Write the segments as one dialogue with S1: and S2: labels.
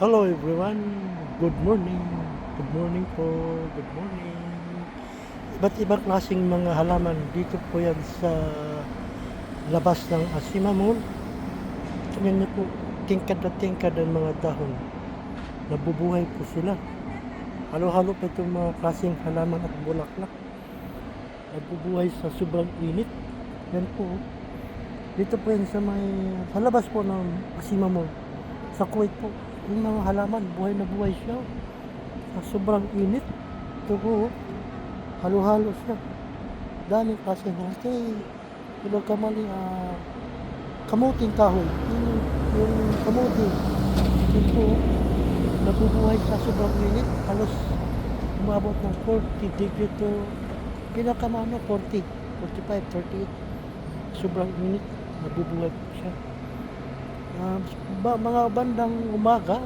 S1: Hello everyone, good morning. Good morning po, good morning. Iba't ibang klaseng mga halaman dito po yan sa labas ng Asima Mall. Tingnan niyo po, tingkad na tingkad ang mga dahon. Nabubuhay po sila. Halo-halo pa itong mga klaseng halaman at bulaklak. Nabubuhay sa sobrang init. Yan po. Dito po yan sa may, sa labas po ng Asima Mall. Sa Kuwait po. Yung mga halaman, buhay na buhay siya. Sa sobrang init. Oh. halo-halo siya. Daming kasi natin. Ilang kamali, ah, kamuting kahoy. Yung, yung kamuti. Yun po, nabubuhay sa sobrang init. Halos umabot ng 40 degree to pinakamano 40, 45, 38. Sobrang init. Nabubuhay siya. Ah, ba, mga bandang umaga,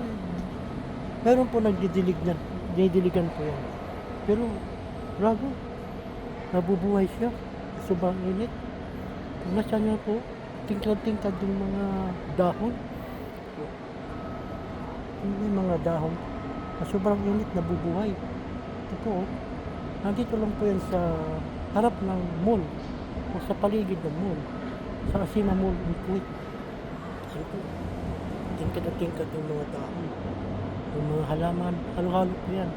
S1: meron po nagdidilig na, didiligan po yan. Pero, grabe, nabubuhay siya. Sobrang init. Nasa niya po, tingkad-tingkad yung mga dahon. Yung mga dahon. Na sobrang init, nabubuhay. Ito po, oh. nandito lang po yan sa harap ng mall o sa paligid ng mall. Sa Asina Mall in Kuwait. Ano po? Tingkad na tingkad yung mga dahon. Yung mga halaman. Halo-halo po yan.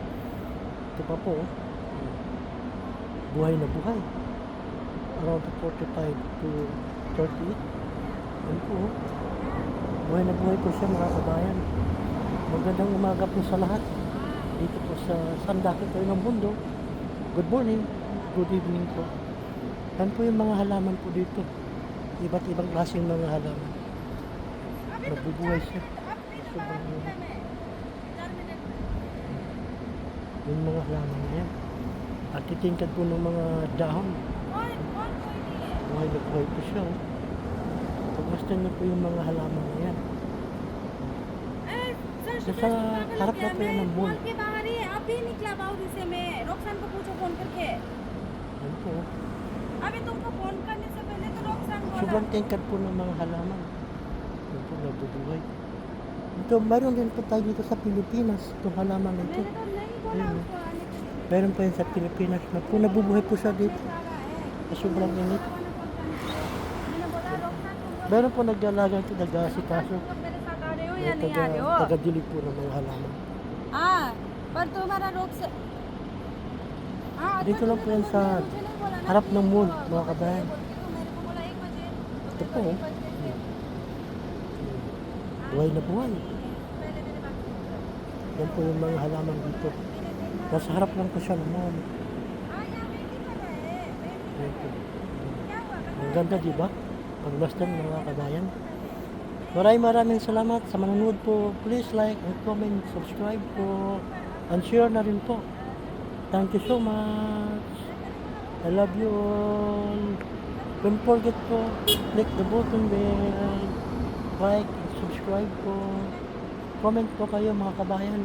S1: Ito pa po. oh. Buhay na buhay. Around 45 to 38. Yan po. oh. Buhay na buhay po siya mga kabayan. Magandang umaga po sa lahat. Dito po sa Sandaki po ng mundo. Good morning. Good evening po. Yan po yung mga halaman po dito. Iba't ibang klaseng mga halaman. Nabubuhay siya. Sobrang init. Yung mga halaman na yan. At titingkad po ng mga dahon. Buhay na buhay po siya. Oh. Pagmastan niyo po yung mga halaman na yan.
S2: जैसा
S1: हरप का तो ये ना बोल।
S2: फोन के बाहर ही आप ही निकला बाउद से मैं रोकसान को पूछो फोन करके
S1: Yan po. oh.
S2: अभी तुमको फोन करने से पहले तो रोकसान बोला
S1: Sobrang tingkad po ng mga halaman. Yan po, nabubuhay. Ito, mayroon din po tayo dito sa Pilipinas. Itong halaman na ito.
S2: मैंने तो नहीं बोला
S1: हम्म।
S2: उसको आने के लिए
S1: Meron pa yan sa Pilipinas na po nabubuhay po siya dito.
S2: आ रहा है
S1: Sa sobrang init.
S2: मैंने बोला रोकसान तुम लोग
S1: Meron po nag-alaga ito, nag-aasikaso.
S2: तुम लोग मेरे साथ आ रहे हो या
S1: May
S2: नहीं आ रहे हो
S1: taga, taga-dilig po ng mga halaman.
S2: हाँ पर तुम्हारा रोक से हाँ अच्छा
S1: Dito lang po
S2: तुमने
S1: yan
S2: तो
S1: sa
S2: मुझे नहीं बोला ना
S1: harap
S2: कि
S1: ng mall,
S2: तुमको
S1: mga
S2: दो बजे
S1: kabayan.
S2: बोल के तो मेरे को बोला एक बजे
S1: Ito
S2: तो
S1: po. buhay na buhay. Yan po yung mga halaman dito. Nasa harap lang ko siya ng mall. Yan po. Ang ganda, di ba? Pagmasdan mga kabayan. Maraming maraming salamat sa manonood po. Please like and comment, subscribe po. And share na rin po. Thank you so much. I love you all. Don't forget to click the button there. Like subscribe po. Comment po kayo mga kabayan.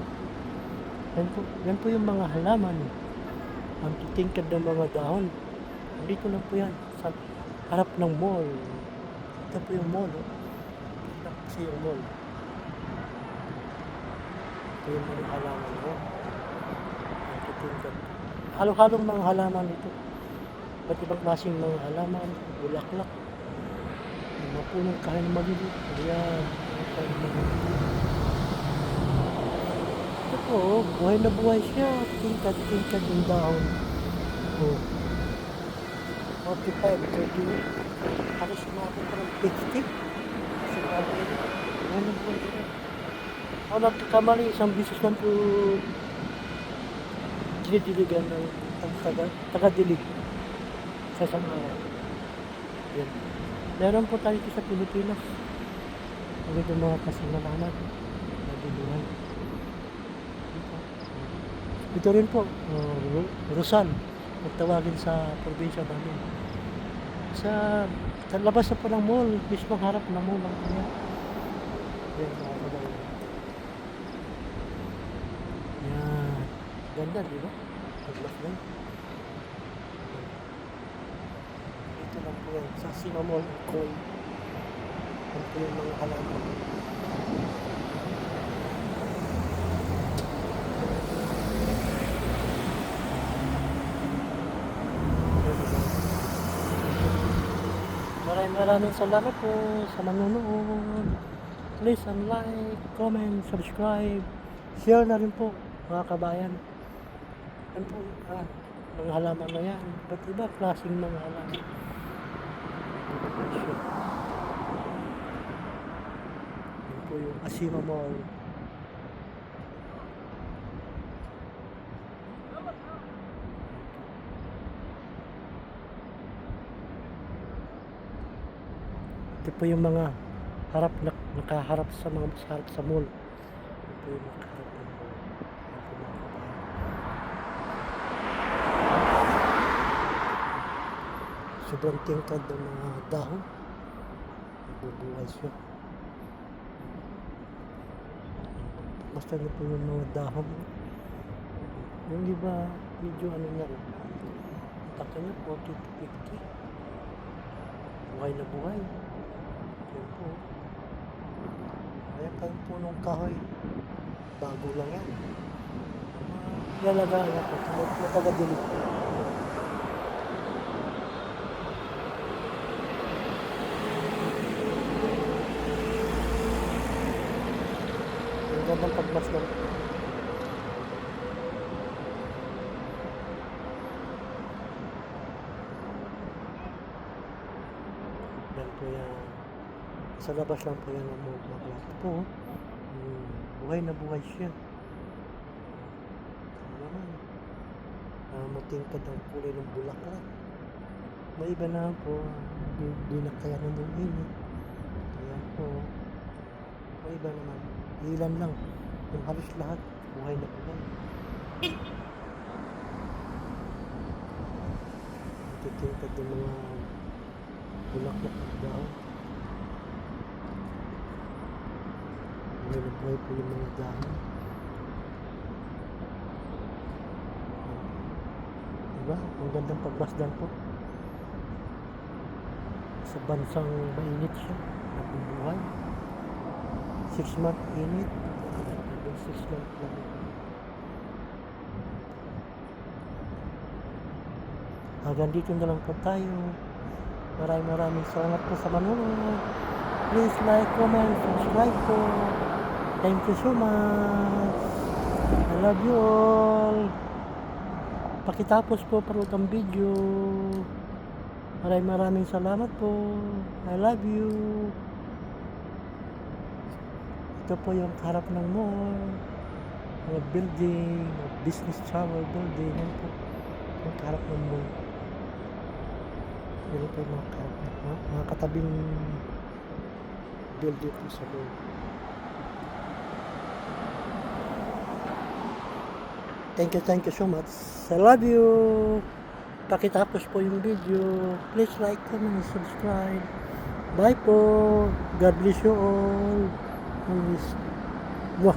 S1: Yan po, yan po yung mga halaman. Ang titingkad ng mga dahon. Dito lang po yan, sa harap ng mall. Ito po yung mall, oh. Ito kasi yung mall. Ito yung mga halaman, oh. Ang titingkad. Halo-halong mga halaman ito. Ba't ibang klaseng mga halaman, bulaklak. Yung mga punong kain na maliliit. Ayan, mga kain na maliliit. Ito po, oh, buhay na buhay siya. Tingkad-tingkad yung dahon. Oh. 45, 30. Halos umabot pa ng 50. Kasi grabe. Meron po tayo dito sa Pilipinas. Ang ito mga kasinalaman. Nabubuhay. Ito. Rin po, uh, Ro- Rosan. Kung tawagin sa probinsya namin. Sa, sa labas na po ng mall, mismo harap ng mall ang kanya. Yan. Yan. Ganda, di ba? Paglas lang. Ito lang po yan, sa cinnamon and coal. Yan po yung mga halaman. Maraming maraming salamat po sa manunood. Please like, comment, subscribe, share na rin po mga kabayan. Ano po, ah, mga halaman na yan. Ba't iba klaseng mga halaman? Yan po yung Asima Mall. Ito po yung mga harap na nakaharap sa mga sa harap sa mall. Ito po yung nakaharap ng mall. Yan po mga kabayan. Sobrang tingkad ng mga dahon. Nagbubuhay siya. Basta na po yung mga dahon. Yung iba, medyo ano na rin. Taka na, 40 to 50. Buhay na buhay. Yan po. Ayan pa yung punong kahoy. Bago lang yan. Lalagaan ako. Mapagadilig ko. Ang gandang pagmasdan. Yan po yan. Sa labas lang po yan ang mga mga po. Hmm, buhay na buhay siya. Naman. Uh, matingkad ang kulay ng bulaklak. May iba na po, di, di na kaya ng init. Ayan po. May iba naman. Ilan lang. Yung halos lahat, buhay na buhay. Titingkad yung mga bulaklak at dahon. Buhay na buhay po yung mga dahon. Diba? Ang gandang pagmasdan po. Sa bansang mainit siya. Nabubuhay. Six month init. Yung six month lang. Hanggang dito na lang po tayo. Maraming maraming salamat po sa manonood. Please like, comment, subscribe po. Thank you so much. I love you all. Pakitapos po parod ang video. Maraming maraming salamat po. I love you. Ito po yung harap ng mall. Mga building, business tower building. Yan po. Yung harap ng mall. Yan po yung mga, karap, mga, mga katabing building po sa mall. Thank you, thank you so much. I love you. Pakitapos po yung video. Please like, comment, and subscribe. Bye po. God bless you all. 你是我